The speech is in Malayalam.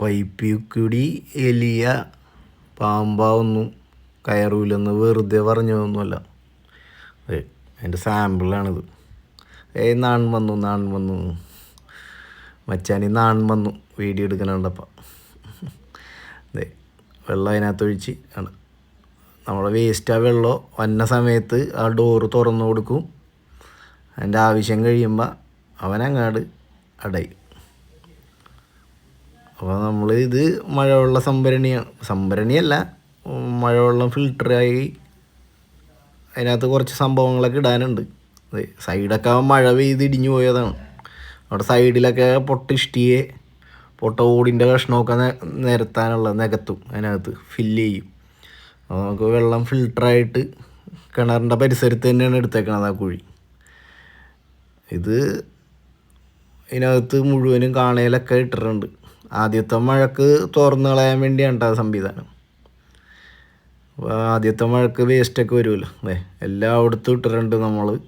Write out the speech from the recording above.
പൈപ്പിൽ കൂടി എലിയ പാമ്പാവൊന്നും. കയറൂലെന്ന് വെറുതെ പറഞ്ഞതൊന്നുമല്ല. ഏ അതിന്റെ സാമ്പിളാണിത്. ഏയ് നാൺ വന്നു നാൺ വന്നു. മച്ചാനി നാൺ വന്നു. വീഡിയോ എടുക്കണുണ്ടപ്പം അതെ വെള്ളം അതിനകത്തൊഴിച്ച് ആണ്. നമ്മുടെ വേസ്റ്റ് ആ വെള്ളം വന്ന സമയത്ത് ആ ഡോറ് തുറന്നു കൊടുക്കും. അതിന്റെ ആവശ്യം കഴിയുമ്പോൾ അവനങ്ങാട് അടയും. അപ്പോൾ നമ്മൾ ഇത് മഴവെള്ള സംഭരണിയാണ് സംഭരണിയല്ല മഴവെള്ളം ഫിൽട്ടറായി അതിനകത്ത് കുറച്ച് സംഭവങ്ങളൊക്കെ ഇടാനുണ്ട്. സൈഡൊക്കെ മഴ പെയ്ത് ഇടിഞ്ഞു പോയതാണ്. അവിടെ സൈഡിലൊക്കെ പൊട്ട ഇഷ്ടിയെ പൊട്ട ഓടിന്റെ കഷ്ണമൊക്കെ നിരത്താനുള്ള നികത്തും അതിനകത്ത് ഫില്ല് ചെയ്യും. അപ്പോൾ നമുക്ക് വെള്ളം ഫിൽട്ടറായിട്ട് കിണറിന്റെ പരിസരത്ത് തന്നെയാണ് എടുത്തേക്കണത് ആ കുഴി. ഇത് ഇതിനകത്ത് മുഴുവനും കാണയിലൊക്കെ ഇട്ടിട്ടുണ്ട്. ആദ്യത്തെ മഴക്ക് തുറന്നു കളയാൻ വേണ്ടിയാണ് ആ സംവിധാനം ആദ്യത്തെ മഴക്ക് വേസ്റ്റൊക്കെ വരുമല്ലോ എല്ലാം അവിടുത്തെ ഇട്ടിട്ടുണ്ട് നമ്മൾ